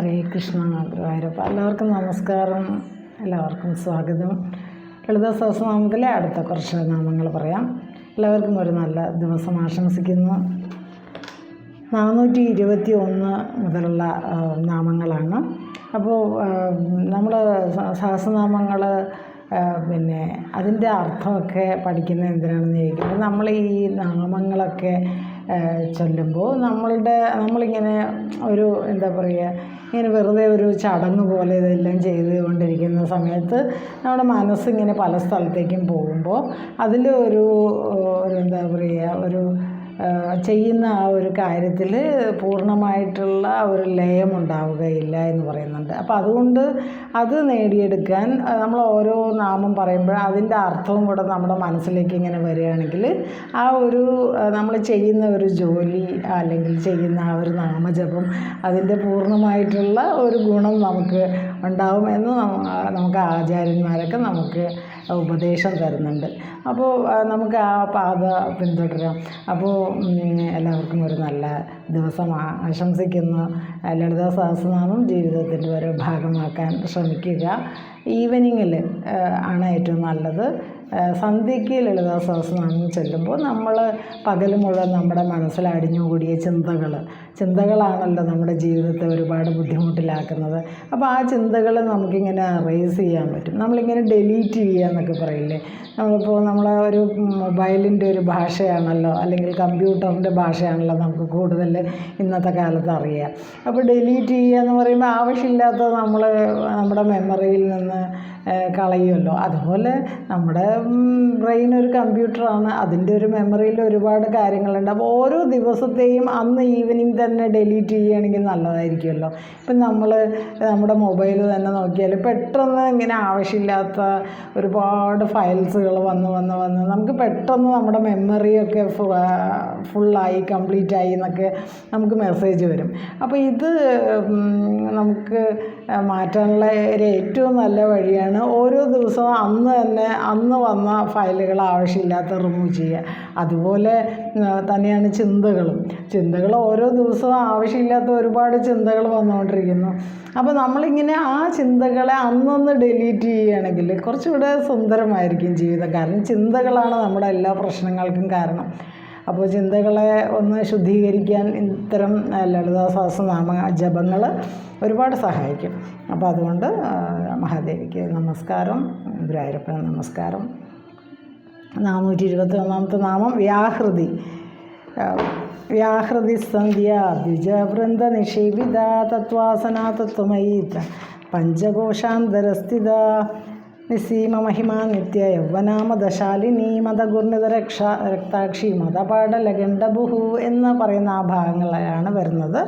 ഹരേ കൃഷ്ണ ഗുരുവായൂരപ്പ. എല്ലാവർക്കും നമസ്കാരം. എല്ലാവർക്കും സ്വാഗതം. ലളിത സഹസ്രനാമത്തിലെ അടുത്ത കുറച്ച് നാമങ്ങൾ പറയാം. എല്ലാവർക്കും ഒരു നല്ല ദിവസം ആശംസിക്കുന്നു. നാനൂറ്റി ഇരുപത്തി ഒന്ന് മുതലുള്ള നാമങ്ങളാണ്. അപ്പോൾ നമ്മൾ സഹസ്രനാമങ്ങൾ പിന്നെ അതിന്റെ അർത്ഥമൊക്കെ പഠിക്കുന്നത് എന്തിനാണെന്ന് ചോദിക്കുമ്പോൾ നമ്മൾ ഈ നാമങ്ങളൊക്കെ ചൊല്ലുമ്പോൾ നമ്മളുടെ നമ്മളിങ്ങനെ ഒരു എന്താ പറയുക ഇങ്ങനെ വെറുതെ ഒരു ചടങ്ങ് പോലെ ഇതെല്ലാം ചെയ്തുകൊണ്ടിരിക്കുന്ന സമയത്ത് നമ്മുടെ മനസ്സിങ്ങനെ പല സ്ഥലത്തേക്കും പോകുമ്പോൾ അതിൽ ഒരു ഒരു എന്താ പറയുക ഒരു ചെയ്യുന്ന ആ ഒരു കാര്യത്തിൽ പൂർണമായിട്ടുള്ള ഒരു ലയം ഉണ്ടാവുകയില്ല എന്ന് പറയുന്നുണ്ട്. അപ്പോൾ അതുകൊണ്ട് അത് നേടിയെടുക്കാൻ നമ്മൾ ഓരോ നാമം പറയുമ്പോൾ അതിന്റെ അർത്ഥവും കൂടെ നമ്മുടെ മനസ്സിലേക്ക് ഇങ്ങനെ വരികയാണെങ്കിൽ ആ ഒരു നമ്മൾ ചെയ്യുന്ന ഒരു ജോലി അല്ലെങ്കിൽ ചെയ്യുന്ന ആ ഒരു നാമജപം അതിന്റെ പൂർണമായിട്ടുള്ള ഒരു ഗുണം നമുക്ക് ഉണ്ടാവും എന്ന് നമുക്ക് ആചാര്യന്മാരൊക്കെ നമുക്ക് ഉപദേശം തരുന്നുണ്ട്. അപ്പോൾ നമുക്ക് ആ പാത പിന്തുടരാം. അപ്പോൾ എല്ലാവർക്കും ഒരു നല്ല ദിവസം ആശംസിക്കുന്ന. ലളിതാ സഹസ്രനാമം ജീവിതത്തിന്റെ ഒരു ഭാഗമാക്കാൻ ശ്രമിക്കുക. ഈവനിങ്ങിൽ ആണ് ഏറ്റവും നല്ലത്. സന്ധ്യയ്ക്ക് ലളിതാ സഹസ്രനാമം ചെല്ലുമ്പോൾ നമ്മൾ പകൽ മുഴുവൻ നമ്മുടെ മനസ്സിൽ അടിഞ്ഞുകൂടിയ ചിന്തകൾ ചിന്തകളാണല്ലോ നമ്മുടെ ജീവിതത്തെ ഒരുപാട് ബുദ്ധിമുട്ടിലാക്കുന്നത്. അപ്പോൾ ആ ചിന്തകൾ നമുക്കിങ്ങനെ റേസ് ചെയ്യാൻ പറ്റും. നമ്മളിങ്ങനെ ഡെലീറ്റ് ചെയ്യുക എന്നൊക്കെ പറയില്ലേ? നമ്മളിപ്പോൾ നമ്മൾ ഒരു മൊബൈലിന്റെ ഒരു ഭാഷയാണല്ലോ അല്ലെങ്കിൽ കമ്പ്യൂട്ടറിന്റെ ഭാഷയാണല്ലോ നമുക്ക് കൂടുതൽ ഇന്നത്തെ കാലത്ത് അറിയാം അപ്പോൾ ഡെലീറ്റ് ചെയ്യുക എന്ന് പറയുമ്പോൾ ആവശ്യമില്ലാത്ത നമ്മൾ നമ്മുടെ മെമ്മറിയിൽ നിന്ന് കളയുമല്ലോ. അതുപോലെ നമ്മുടെ ബ്രെയിൻ ഒരു കമ്പ്യൂട്ടറാണ്. അതിന്റെ ഒരു മെമ്മറിയിൽ ഒരുപാട് കാര്യങ്ങളുണ്ട്. അപ്പോൾ ഓരോ ദിവസത്തെയും അന്ന് ഈവനിങ് തന്നെ ഡെലീറ്റ് ചെയ്യുകയാണെങ്കിൽ നല്ലതായിരിക്കുമല്ലോ. ഇപ്പം നമ്മൾ നമ്മുടെ മൊബൈൽ തന്നെ നോക്കിയാൽ പെട്ടെന്ന് ഇങ്ങനെ ആവശ്യമില്ലാത്ത ഒരുപാട് ഫയൽസുകൾ വന്ന് വന്ന് വന്ന് നമുക്ക് പെട്ടെന്ന് നമ്മുടെ മെമ്മറിയൊക്കെ ഫുള്ളായി കംപ്ലീറ്റ് ആയി എന്നൊക്കെ നമുക്ക് മെസ്സേജ് വരും. അപ്പോൾ ഇത് നമുക്ക് മാറ്റാനുള്ള ഒരു ഏറ്റവും നല്ല വഴിയാണ് ഓരോ ദിവസവും അന്ന് തന്നെ അന്ന് വന്ന ഫയലുകൾ ആവശ്യമില്ലാത്ത റിമൂവ് ചെയ്യുക. അതുപോലെ തന്നെയാണ് ചിന്തകളും. ചിന്തകൾ ഓരോ ദിവസവും ആവശ്യമില്ലാത്ത ഒരുപാട് ചിന്തകൾ വന്നുകൊണ്ടിരിക്കുന്നു. അപ്പോൾ നമ്മളിങ്ങനെ ആ ചിന്തകളെ അന്നൊന്ന് ഡിലീറ്റ് ചെയ്യുകയാണെങ്കിൽ കുറച്ചുകൂടെ സുന്ദരമായിരിക്കും ജീവിതം കാരണം ചിന്തകളാണ് നമ്മുടെ എല്ലാ പ്രശ്നങ്ങൾക്കും കാരണം. അപ്പോൾ ചിന്തകളെ ഒന്ന് ശുദ്ധീകരിക്കാൻ ഇത്തരം ആ, നാമ ജപങ്ങൾ ഒരുപാട് സഹായിക്കും. അപ്പോൾ അതുകൊണ്ട് മഹാദേവിക്ക് നമസ്കാരം ഗുരുവായൂരപ്പന് നമസ്കാരം. നാനൂറ്റി ഇരുപത്തി ഒന്നാമത്തെ നാമം വ്യാഹൃതി. വ്യാഹൃതി സന്ധ്യ ദ്വിജവൃന്ദ നിഷേവിത തത്വാസന തത്വമയി പഞ്ചകോശാന്തരസ്ഥിത നിസീമ മഹിമ നിത്യ യൗവനാമദശാലിനി മതഗുർണിത രക്ഷ രക്താക്ഷി മതപാടലഗണ്ഡബുഹു എന്ന് പറയുന്ന ആ ഭാഗങ്ങളാണ് വരുന്നത്.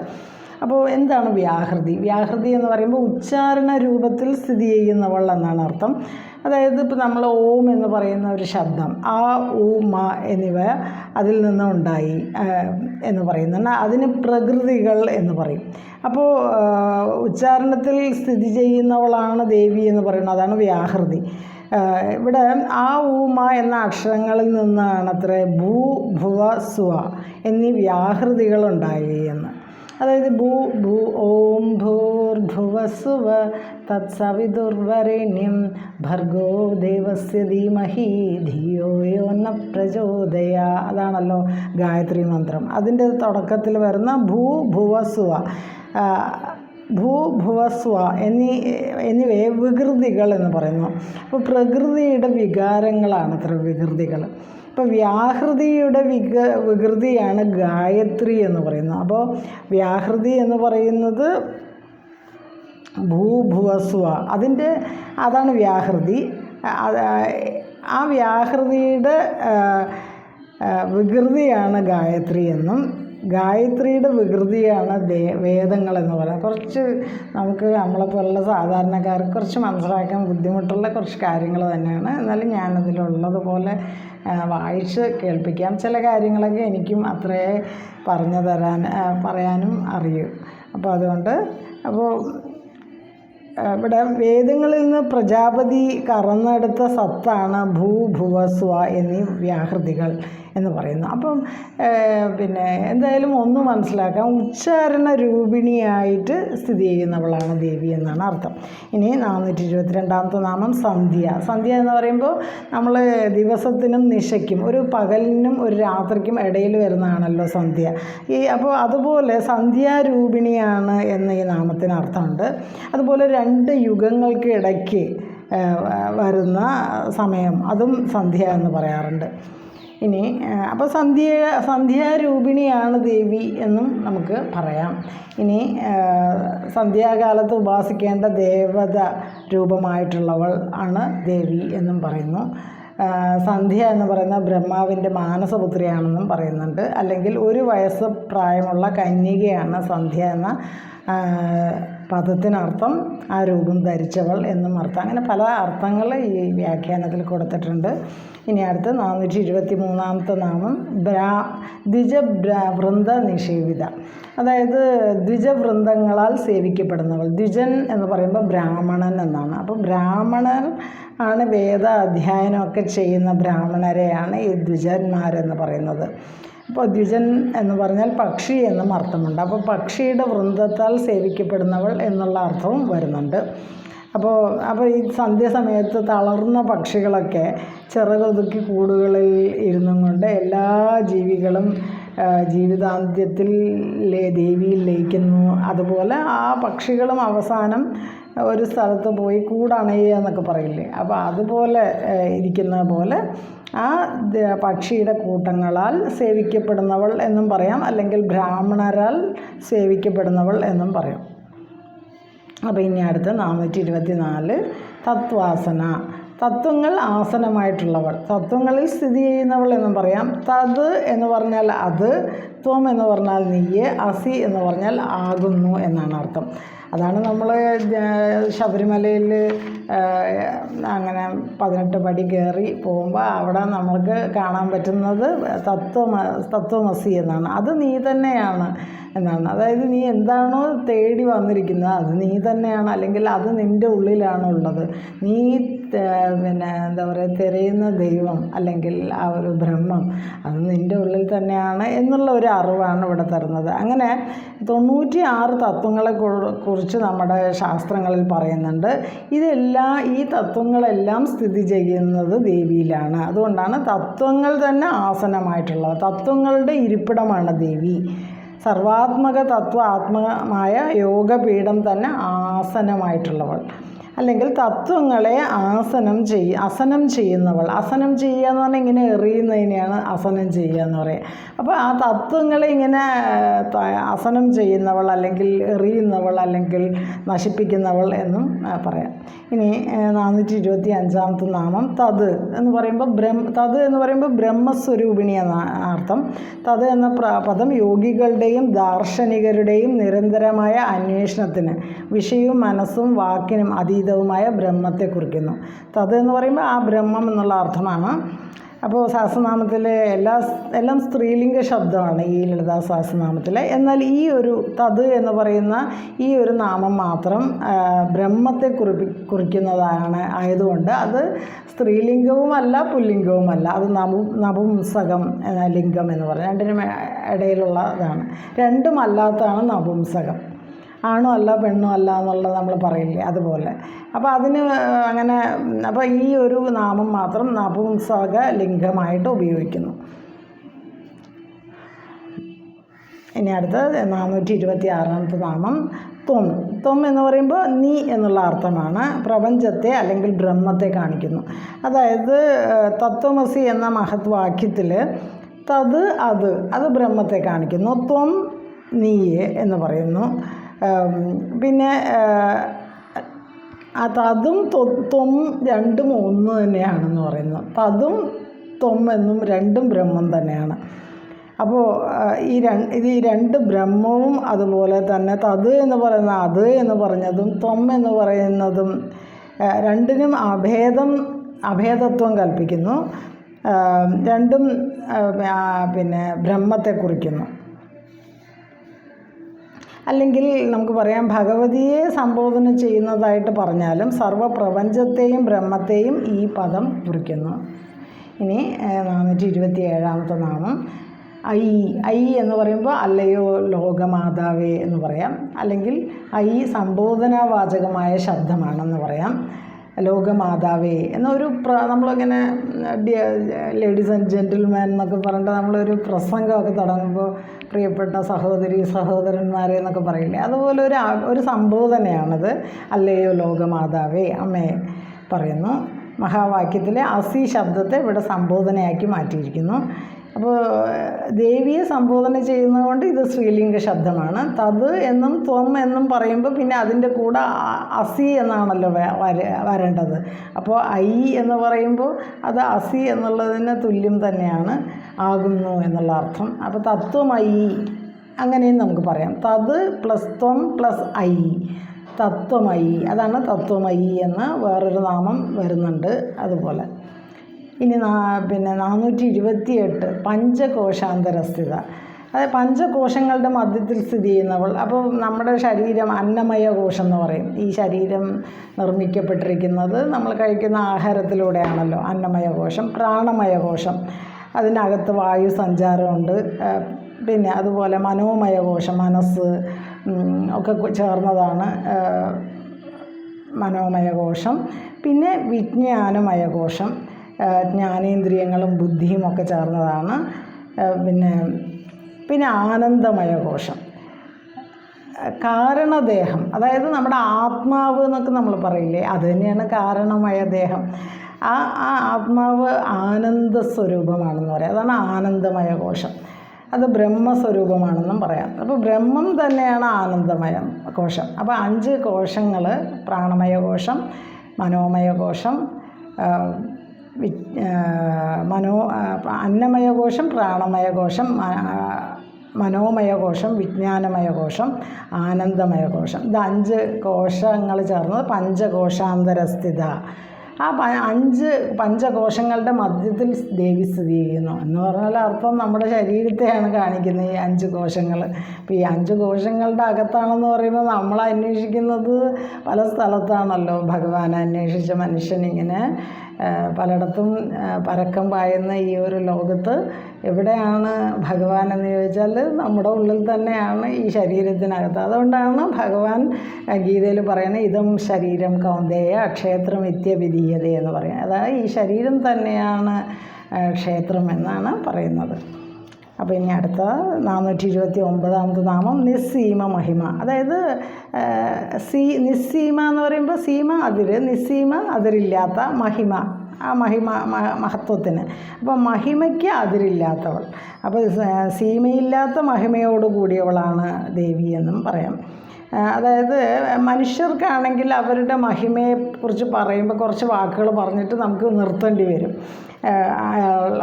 അപ്പോൾ എന്താണ് വ്യാഹൃതി? വ്യാഹൃതി എന്ന് പറയുമ്പോൾ ഉച്ചാരണ രൂപത്തിൽ സ്ഥിതി ചെയ്യുന്നവൾ എന്നാണ് അർത്ഥം. അതായത് ഇപ്പോൾ നമ്മൾ ഓം എന്ന് പറയുന്ന ഒരു ശബ്ദം ആ ഊ മ എന്നിവ അതിൽ നിന്ന് ഉണ്ടായി എന്ന് പറയുന്നുണ്ട്. അതിന് പ്രകൃതികൾ എന്ന് പറയും. അപ്പോൾ ഉച്ചാരണത്തിൽ സ്ഥിതി ചെയ്യുന്നവളാണ് ദേവി എന്ന് പറയുന്നത്. അതാണ് വ്യാഹൃതി. ഇവിടെ ആ ഊമ എന്ന അക്ഷരങ്ങളിൽ നിന്നാണ് അത്ര ഭൂ ഭുവ സുവ എന്നീ വ്യാഹൃതികൾ ഉണ്ടാകുകയെന്ന് അതായത് ഭൂ ഭൂ ഓം ഭൂർഭുവസുവ തത്സവിതുർവരേണ്യം. ഭർഗോ ദേവസ്യ ധീമഹി ധിയോ യോ ന പ്രചോദയ. അതാണല്ലോ ഗായത്രി മന്ത്രം. അതിന്റെ തുടക്കത്തിൽ വരുന്ന ഭൂ ഭുവസുവ ഭൂ ഭുവസ്വ എന്നീ എന്നിവയെ വികൃതികൾ എന്ന് പറയുന്നു. അപ്പോൾ പ്രകൃതിയുടെ വികാരങ്ങളാണ് അത്ര വികൃതികൾ. ഇപ്പോൾ വ്യാഹൃതിയുടെ വിക വികൃതിയാണ് ഗായത്രി എന്ന് പറയുന്നത്. അപ്പോൾ വ്യാഹൃതി എന്ന് പറയുന്നത് ഭൂഭുവസ്വ. അതിന്റെ അതാണ് വ്യാഹൃതി. ആ വ്യാഹൃതിയുടെ വികൃതിയാണ് ഗായത്രി എന്നും ഗായത്രിയുടെ വികൃതിയാണ് എന്ന് പറയുന്നത്. കുറച്ച് നമുക്ക് നമ്മളെപ്പോലുള്ള സാധാരണക്കാർക്ക് കുറച്ച് മനസ്സിലാക്കാൻ ബുദ്ധിമുട്ടുള്ള കുറച്ച് കാര്യങ്ങൾ തന്നെയാണ്. എന്നാലും ഞാനതിലുള്ളതുപോലെ വായിച്ച് കേൾപ്പിക്കാം. ചില കാര്യങ്ങളൊക്കെ എനിക്കും അത്രേ പറഞ്ഞു തരാൻ പറയാനും അറിയൂ. അപ്പോൾ അതുകൊണ്ട് അപ്പോൾ ഇവിടെ വേദങ്ങളിൽ നിന്ന് പ്രജാപതി കറന്നെടുത്ത സത്താണ് ഭൂ ഭുവസ്വ എന്നീ വ്യാഹൃതികൾ എന്ന് പറയുന്നു. അപ്പം പിന്നെ എന്തായാലും ഒന്ന് മനസ്സിലാക്കാം. ഉച്ചാരണ രൂപിണിയായിട്ട് സ്ഥിതി ചെയ്യുന്നവളാണ് ദേവി എന്നാണ് അർത്ഥം. ഇനി നാനൂറ്റി ഇരുപത്തിരണ്ടാമത്തെ നാമം സന്ധ്യ. സന്ധ്യ എന്ന് പറയുമ്പോൾ നമ്മൾ ദിവസത്തിനും നിശയ്ക്കും ഒരു പകലിനും ഒരു രാത്രിക്കും ഇടയിൽ വരുന്നതാണല്ലോ സന്ധ്യ. ഈ അപ്പോൾ അതുപോലെ സന്ധ്യാരൂപിണിയാണ് എന്ന ഈ നാമത്തിന് അർത്ഥമുണ്ട്. അതുപോലെ രണ്ട് യുഗങ്ങൾക്ക് ഇടയ്ക്ക് വരുന്ന സമയം അതും സന്ധ്യ എന്ന് പറയാറുണ്ട്. ഇനി അപ്പോൾ സന്ധ്യ സന്ധ്യാരൂപിണിയാണ് ദേവി എന്നും നമുക്ക് പറയാം. ഇനി സന്ധ്യാകാലത്ത് ഉപാസിക്കേണ്ട ദേവത രൂപമായിട്ടുള്ളവൾ ആണ് ദേവി എന്നും പറയുന്നു. സന്ധ്യ എന്ന് പറയുന്ന ബ്രഹ്മാവിന്റെ മാനസപുത്രിയാണെന്നും പറയുന്നുണ്ട്. അല്ലെങ്കിൽ ഒരു വയസ്സ് പ്രായമുള്ള കന്യകയാണ് സന്ധ്യ എന്ന പദത്തിനർത്ഥം ആ രൂപം ധരിച്ചവൾ എന്നും അർത്ഥം അങ്ങനെ പല അർത്ഥങ്ങൾ ഈ വ്യാഖ്യാനത്തിൽ കൊടുത്തിട്ടുണ്ട്. ഇനി അടുത്ത് നാനൂറ്റി ഇരുപത്തി മൂന്നാമത്തെ നാമം ബ്രാ ദ്വിജ ബ്രാ വൃന്ദ നിഷേവിത. അതായത് ദ്വിജവൃന്ദങ്ങളാൽ സേവിക്കപ്പെടുന്നവൾ. ദ്വിജൻ എന്ന് പറയുമ്പോൾ ബ്രാഹ്മണൻ എന്നാണ്. അപ്പോൾ ബ്രാഹ്മണൻ ആണ് വേദ അധ്യയനമൊക്കെ ചെയ്യുന്ന ബ്രാഹ്മണരെയാണ് ഈ ദ്വിജന്മാരെന്ന് പറയുന്നത്. അപ്പോൾ ദ്വിജൻ എന്ന് പറഞ്ഞാൽ പക്ഷി എന്നും അർത്ഥമുണ്ട്. അപ്പോൾ പക്ഷിയുടെ വൃന്ദത്താൽ സേവിക്കപ്പെടുന്നവൾ എന്നുള്ള അർത്ഥവും വരുന്നുണ്ട്. അപ്പോൾ അപ്പോൾ ഈ സന്ധ്യാസമയത്ത് തളർന്ന പക്ഷികളൊക്കെ ചിറകൊതുക്കി കൂടുകളിൽ ഇരുന്നും കൊണ്ട് എല്ലാ ജീവികളും ജീവിതാന്ത്യത്തിൽ ദേവിയിൽ ലയിക്കുന്നു. അതുപോലെ ആ പക്ഷികളും അവസാനം ഒരു സ്ഥലത്ത് പോയി കൂടണയുക എന്നൊക്കെ പറയില്ലേ? അപ്പോൾ അതുപോലെ ഇരിക്കുന്ന പോലെ ആ പക്ഷിയുടെ കൂട്ടങ്ങളാൽ സേവിക്കപ്പെടുന്നവൾ എന്നും പറയാം. അല്ലെങ്കിൽ ബ്രാഹ്മണരാൽ സേവിക്കപ്പെടുന്നവൾ എന്നും പറയാം. അപ്പോൾ ഇനി അടുത്ത് നാനൂറ്റി ഇരുപത്തി നാല് തത്വാസന. തത്വങ്ങൾ ആസനമായിട്ടുള്ളവൾ. തത്വങ്ങളിൽ സ്ഥിതി ചെയ്യുന്നവൾ എന്നും പറയാം. തത് എന്ന് പറഞ്ഞാൽ അത് ത്വം എന്ന് പറഞ്ഞാൽ നീയെ അസി എന്ന് പറഞ്ഞാൽ ആകുന്നു എന്നാണ് അർത്ഥം. അതാണ് നമ്മൾ ശബരിമലയിൽ അങ്ങനെ പതിനെട്ട് പടി കയറി പോകുമ്പോൾ അവിടെ നമ്മൾക്ക് കാണാൻ പറ്റുന്നത് തത്വമ തത്വമസി എന്നാണ്. അത് നീ തന്നെയാണ് എന്നാണ്. അതായത് നീ എന്താണോ തേടി വന്നിരിക്കുന്നത് അത് നീ തന്നെയാണ്. അല്ലെങ്കിൽ അത് നിന്റെ ഉള്ളിലാണുള്ളത് നീ പിന്നെ എന്താ പറയുക തിരയുന്ന ദൈവം അല്ലെങ്കിൽ ആ ഒരു ബ്രഹ്മം അത് നിന്റെ ഉള്ളിൽ തന്നെയാണ് എന്നുള്ള ഒരു അറിവാണ് ഇവിടെ തരുന്നത്. അങ്ങനെ തൊണ്ണൂറ്റി ആറ് തത്വങ്ങളെ കുറിച്ച് നമ്മുടെ ശാസ്ത്രങ്ങളിൽ പറയുന്നുണ്ട്. ഇതെല്ലാം ഈ തത്വങ്ങളെല്ലാം സ്ഥിതി ചെയ്യുന്നത് ദേവിയിലാണ്. അതുകൊണ്ടാണ് തത്വങ്ങൾ തന്നെ ആസനമായിട്ടുള്ളത്. തത്വങ്ങളുടെ ഇരിപ്പിടമാണ് ദേവി. സർവാത്മക തത്വ ആത്മമായ യോഗപീഠം തന്നെ ആസനമായിട്ടുള്ളവൾ. അല്ലെങ്കിൽ തത്വങ്ങളെ ആസനം ചെയ്യ അസനം ചെയ്യുന്നവൾ. അസനം ചെയ്യുക എന്ന് പറഞ്ഞാൽ ഇങ്ങനെ എറിയുന്നതിനെയാണ് അസനം ചെയ്യുക എന്ന് പറയുക. അപ്പോൾ ആ തത്വങ്ങളെ ഇങ്ങനെ അസനം ചെയ്യുന്നവൾ അല്ലെങ്കിൽ എറിയുന്നവൾ അല്ലെങ്കിൽ നശിപ്പിക്കുന്നവൾ എന്നും പറയാം. ഇനി നാനൂറ്റി ഇരുപത്തി അഞ്ചാമത്തെ നാമം തത് എന്ന് പറയുമ്പോൾ ബ്രഹ്മ തത് എന്ന് പറയുമ്പോൾ ബ്രഹ്മസ്വരൂപിണി എന്ന അർത്ഥം. തത് എന്ന പദം യോഗികളുടെയും ദാർശനികരുടെയും നിരന്തരമായ അന്വേഷണത്തിന് വിഷയവും മനസ്സും വാക്കിനും അതീതവുമായ ബ്രഹ്മത്തെ കുറിക്കുന്നു. തത് എന്ന് പറയുമ്പോൾ ആ ബ്രഹ്മം എന്നുള്ള അർത്ഥമാണ്. അപ്പോൾ സഹസ്രനാമത്തിലെ എല്ലാ എല്ലാം സ്ത്രീലിംഗ ശബ്ദമാണ് ഈ ലളിതാ സഹസ്രനാമത്തിലെ. എന്നാൽ ഈ ഒരു തത് എന്ന് പറയുന്ന ഈ ഒരു നാമം മാത്രം ബ്രഹ്മത്തെ കുറിപ്പി കുറിക്കുന്നതാണ് ആയതുകൊണ്ട് അത് സ്ത്രീലിംഗവുമല്ല പുല്ലിംഗവുമല്ല. അത് നപു നപുംസകം ലിംഗം എന്ന് പറയുന്നത് രണ്ടിനും ഇടയിലുള്ളതാണ് രണ്ടുമല്ലാത്തതാണ് നപുംസകം. ആണും അല്ല പെണ്ണോ അല്ല എന്നുള്ളത് നമ്മൾ പറയില്ലേ അതുപോലെ. അപ്പോൾ അതിന് അങ്ങനെ അപ്പോൾ ഈ ഒരു നാമം മാത്രം നപുംസക ലിംഗമായിട്ട് ഉപയോഗിക്കുന്നു. ഇനി അടുത്ത നാനൂറ്റി ഇരുപത്തി ആറാമത്തെ നാമം ത്വം ത്വം എന്ന് പറയുമ്പോൾ നീ എന്നുള്ള അർത്ഥമാണ്. പ്രപഞ്ചത്തെ അല്ലെങ്കിൽ ബ്രഹ്മത്തെ കാണിക്കുന്നു. അതായത് തത്വമസി എന്ന മഹത്വാക്യത്തിൽ തത് അത് അത് ബ്രഹ്മത്തെ കാണിക്കുന്നു. ത്വം നീയെ എന്ന് പറയുന്നു. പിന്നെ ഏഹ്, ആ തതും ത്വ- ത്വം രണ്ടും ഒന്ന് തന്നെയാണെന്ന് പറയുന്നു. തതും ത്വം എന്നും രണ്ടും ബ്രഹ്മം തന്നെയാണ്. അപ്പോൾ ഈ ഇത് ഈ രണ്ട് ബ്രഹ്മവും അതുപോലെ തന്നെ തത് എന്ന് പറയുന്ന അത് എന്ന് പറഞ്ഞതും ത്വം എന്ന് പറയുന്നതും രണ്ടിനും അഭേദം അഭേദത്വം കൽപ്പിക്കുന്നു. രണ്ടും പിന്നെ ബ്രഹ്മത്തെ കുറിക്കുന്നു. അല്ലെങ്കിൽ നമുക്ക് പറയാം ഭഗവതിയെ സംബോധന ചെയ്യുന്നതായിട്ട് പറഞ്ഞാലും സർവപ്രപഞ്ചത്തെയും ബ്രഹ്മത്തെയും ഈ പദം കുറിക്കുന്നു. ഇനി നാനൂറ്റി ഇരുപത്തി ഏഴാമത്തെ നാമം. ഐ ഐ എന്ന് പറയുമ്പോൾ അല്ലയോ ലോകമാതാവേ എന്ന് പറയാം. അല്ലെങ്കിൽ ഐ സംബോധനാവാചകമായ ശബ്ദമാണെന്ന് പറയാം. ലോകമാതാവേ എന്നൊരു പ്ര നമ്മളിങ്ങനെ ലേഡീസ് ആൻഡ് ജെന്റിൽമാൻ എന്നൊക്കെ പറഞ്ഞിട്ട് നമ്മളൊരു പ്രസംഗമൊക്കെ തുടങ്ങുമ്പോൾ പ്രിയപ്പെട്ട സഹോദരി സഹോദരന്മാരെ എന്നൊക്കെ പറയില്ലേ? അതുപോലെ ഒരു ഒരു സംബോധനയാണത് അല്ലയോ ലോകമാതാവേ അമ്മേ പറയുന്നു. മഹാവാക്യത്തിലെ അസി ശബ്ദത്തെ ഇവിടെ സംബോധനയാക്കി മാറ്റിയിരിക്കുന്നു. അപ്പോൾ ദേവിയെ സംബോധന ചെയ്യുന്നതുകൊണ്ട് ഇത് സ്ത്രീലിംഗ ശബ്ദമാണ്. തത് എന്നും ത്വം എന്നും പറയുമ്പോൾ പിന്നെ അതിന്റെ കൂടെ അസി എന്നാണല്ലോ വര വരേണ്ടത്. അപ്പോൾ ഐ എന്ന് പറയുമ്പോൾ അത് അസി എന്നുള്ളതിന് തുല്യം തന്നെയാണ് ആകുന്നു എന്നുള്ള അർത്ഥം. അപ്പോൾ തത്വമയി അങ്ങനെയും നമുക്ക് പറയാം. തത് പ്ലസ് ത്വം പ്ലസ് ഐ. തത്വമയി അതാണ് തത്വമയി എന്ന് വേറൊരു നാമം വരുന്നുണ്ട് അതുപോലെ. ഇനി പിന്നെ നാനൂറ്റി ഇരുപത്തി എട്ട് പഞ്ചകോശാന്തരസ്ഥിത. അതായത് പഞ്ചകോശങ്ങളുടെ മധ്യത്തിൽ സ്ഥിതി ചെയ്യുന്നവൾ. അപ്പോൾ നമ്മുടെ ശരീരം അന്നമയ കോശം എന്ന് പറയും. ഈ ശരീരം നിർമ്മിക്കപ്പെട്ടിരിക്കുന്നത് നമ്മൾ കഴിക്കുന്ന ആഹാരത്തിലൂടെയാണല്ലോ. അന്നമയ കോശം പ്രാണമയ കോശം അതിനകത്ത് വായു സഞ്ചാരമുണ്ട്. പിന്നെ അതുപോലെ മനോമയ കോശം മനസ്സ് ഒക്കെ ചേർന്നതാണ് മനോമയ കോശം പിന്നെ വിജ്ഞാനമയകോശം. ആ, ജ്ഞാനേന്ദ്രിയങ്ങളും ബുദ്ധിയും ഒക്കെ ചേർന്നതാണ് പിന്നെ പിന്നെ ആനന്ദമയ കോശം. കാരണദേഹം അതായത് നമ്മുടെ ആത്മാവ് എന്നൊക്കെ നമ്മൾ പറയില്ലേ അത് തന്നെയാണ് കാരണമായ ദേഹം. ആ ആ ആത്മാവ് ആനന്ദ സ്വരൂപമാണെന്ന് പറയാം അതാണ് ആനന്ദമയ കോശം. അത് ബ്രഹ്മസ്വരൂപമാണെന്നും പറയാം. അപ്പോൾ ബ്രഹ്മം തന്നെയാണ് ആനന്ദമയം കോശം. അപ്പോൾ അഞ്ച് കോശങ്ങൾ പ്രാണമയ കോശം മനോമയ കോശം മനോ അന്നമയകോശം പ്രാണമയകോശം മനോമയകോശം വിജ്ഞാനമയകോശം ആനന്ദമയകോശം. ഇത് അഞ്ച് കോശങ്ങൾ ചേർന്നത് പഞ്ചകോശാന്തരസ്ഥിത. ആ അഞ്ച് പഞ്ചകോശങ്ങളുടെ മധ്യത്തിൽ ദേവി സ്ഥിതി ചെയ്യുന്നു എന്ന് പറഞ്ഞാൽ അർത്ഥം നമ്മുടെ ശരീരത്തെയാണ് കാണിക്കുന്നത് ഈ അഞ്ച് കോശങ്ങൾ. അപ്പോൾ ഈ അഞ്ച് കോശങ്ങളുടെ അകത്താണെന്ന് പറയുമ്പോൾ നമ്മൾ അന്വേഷിക്കുന്നത് പല സ്ഥലത്താണല്ലോ. ഭഗവാൻ അന്വേഷിച്ച മനുഷ്യനിങ്ങനെ പലയിടത്തും പരക്കം പായുന്ന ഈ ഒരു ലോകത്ത് എവിടെയാണ് ഭഗവാൻ എന്ന് ചോദിച്ചാൽ നമ്മുടെ ഉള്ളിൽ തന്നെയാണ് ഈ ശരീരത്തിനകത്ത്. അതുകൊണ്ടാണ് ഭഗവാൻ ഗീതയിൽ പറയുന്നത് ഇതം ശരീരം കൗന്ദേയ ക്ഷേത്രം ഇത്യവിധീയത എന്ന് പറയുന്നത്. അതായത് ഈ ശരീരം തന്നെയാണ് ക്ഷേത്രം എന്നാണ് പറയുന്നത്. അപ്പോൾ ഇനി അടുത്ത നാനൂറ്റി ഇരുപത്തി ഒമ്പതാമത്തെ നാമം നിസ്സീമ മഹിമ. അതായത് സീ നിസ്സീമ എന്ന് പറയുമ്പോൾ സീമ അതിര് നിസ്സീമ അതിരില്ലാത്ത മഹിമ. ആ മഹിമ മഹത്വത്തിന്. അപ്പോൾ മഹിമയ്ക്ക് അതിരില്ലാത്തവൾ. അപ്പോൾ സീമയില്ലാത്ത മഹിമയോട് കൂടിയവളാണ് ദേവി എന്നും പറയാം. അതായത് മനുഷ്യർക്കാണെങ്കിൽ അവരുടെ മഹിമയെക്കുറിച്ച് പറയുമ്പോൾ കുറച്ച് വാക്കുകൾ പറഞ്ഞിട്ട് നമുക്ക് നിർത്തേണ്ടി വരും.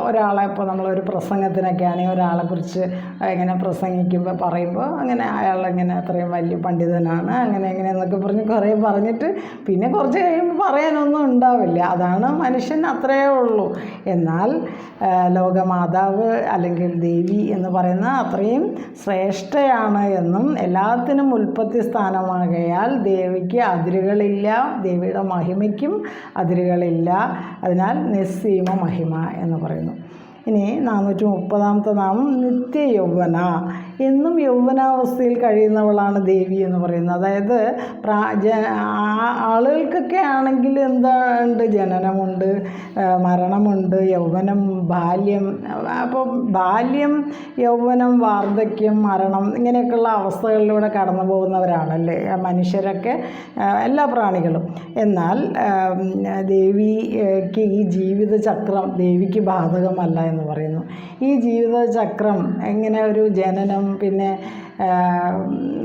ഒരാളെ ഇപ്പോൾ നമ്മളൊരു പ്രസംഗത്തിനൊക്കെ ആണെങ്കിൽ ഒരാളെക്കുറിച്ച് ഇങ്ങനെ പ്രസംഗിക്കുമ്പോൾ പറയുമ്പോൾ അങ്ങനെ അയാളിങ്ങനെ അത്രയും വലിയ പണ്ഡിതനാണ് അങ്ങനെ ഇങ്ങനെ എന്നൊക്കെ പറഞ്ഞ് കുറേ പറഞ്ഞിട്ട് പിന്നെ കുറച്ച് കഴിയുമ്പോൾ പറയാനൊന്നും ഉണ്ടാവില്ല. അതാണ് മനുഷ്യൻ അത്രയേ ഉള്ളൂ. എന്നാൽ ലോകമാതാവ് അല്ലെങ്കിൽ ദേവി എന്ന് പറയുന്ന അത്രയും ശ്രേഷ്ഠയാണ് എന്നും എല്ലാത്തിനും ഉൽപ്പത്തി സ്ഥാനമാകയാൽ ദേവിക്ക് അതിരുകളില്ല ദേവിയുടെ മഹിമയ്ക്കും അതിരുകളില്ല. അതിനാൽ നിസ്സീമ മഹിമ എന്ന് പറയുന്നു. ഇനി നാനൂറ്റി മുപ്പതാമത്തെ നാമം നിത്യ യൗവന എന്നും യൗവനാവസ്ഥയിൽ കഴിയുന്നവളാണ് ദേവി എന്ന് പറയുന്നത്. അതായത് പ്രാ ജ ആളുകൾക്കൊക്കെ ആണെങ്കിൽ എന്താണ് ജനനമുണ്ട് മരണമുണ്ട് യൗവനം ബാല്യം അപ്പോൾ ബാല്യം യൗവനം വാർദ്ധക്യം മരണം ഇങ്ങനെയൊക്കെയുള്ള അവസ്ഥകളിലൂടെ കടന്നു പോകുന്നവരാണല്ലേ? മനുഷ്യരൊക്കെ എല്ലാ പ്രാണികളും. എന്നാൽ ദേവിക്ക് ഈ ജീവിതചക്രം ദേവിക്ക് ബാധകമല്ല എന്ന് പറയുന്നു. ഈ ജീവിതചക്രം എങ്ങനെ ഒരു ജനനം പിന്നെ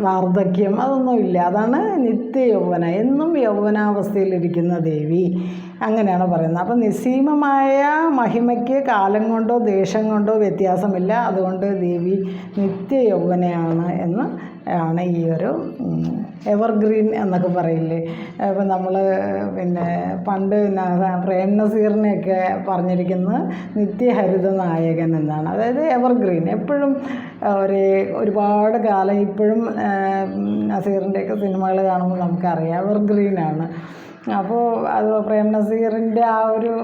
വാർദ്ധക്യം അതൊന്നുമില്ല അതാണ് നിത്യ യൗവന എന്നും യൗവനാവസ്ഥയിലിരിക്കുന്ന ദേവി അങ്ങനെയാണ് പറയുന്നത്. അപ്പം നിസ്സീമമായ മഹിമയ്ക്ക് കാലം കൊണ്ടോ ദേശം കൊണ്ടോ വ്യത്യാസമില്ല. അതുകൊണ്ട് ദേവി നിത്യ യൗവനയാണ് എന്ന് ആണ് ഈ ഒരു എവർഗ്രീൻ എന്നൊക്കെ പറയില്ലേ? ഇപ്പം നമ്മൾ പിന്നെ പണ്ട് പ്രേം നസീറിനെയൊക്കെ പറഞ്ഞിരിക്കുന്നത് നിത്യഹരിത നായകൻ എന്നാണ്. അതായത് എവർഗ്രീൻ എപ്പോഴും ഒരേ ഒരുപാട് കാലം ഇപ്പോഴും നസീറിന്റെയൊക്കെ സിനിമകൾ കാണുമ്പോൾ നമുക്കറിയാം എവർഗ്രീനാണ് അപ്പോൾ അത് പ്രേം നസീറിന്റെ ആ ഒരു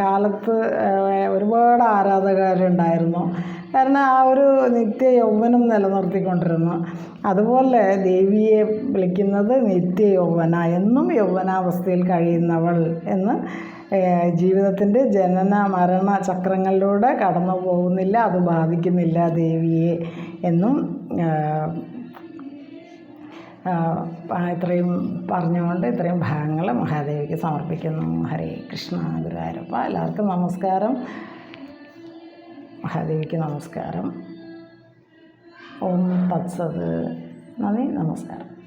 കാലത്ത് ഒരുപാട് ആരാധകരുണ്ടായിരുന്നു. കാരണം ആ ഒരു നിത്യ യൗവനം നിലനിർത്തിക്കൊണ്ടിരുന്നു. അതുപോലെ ദേവിയെ വിളിക്കുന്നത് നിത്യ യൗവന എന്നും യൗവനാവസ്ഥയിൽ കഴിയുന്നവൾ എന്ന് ജീവിതത്തിന്റെ ജനന മരണ ചക്രങ്ങളിലൂടെ കടന്നു പോകുന്നില്ല അത് ബാധിക്കുന്നില്ല ദേവിയെ എന്നും ഇത്രയും പറഞ്ഞുകൊണ്ട് ഇത്രയും ഭാഗങ്ങൾ മഹാദേവിക്ക് സമർപ്പിക്കുന്നു. ഹരേ കൃഷ്ണ ഗുരുവായൂരപ്പ എല്ലാവർക്കും നമസ്കാരം. മഹാദേവിക്ക് നമസ്കാരം. ഓം തത്സത്. നന്ദി നമസ്കാരം.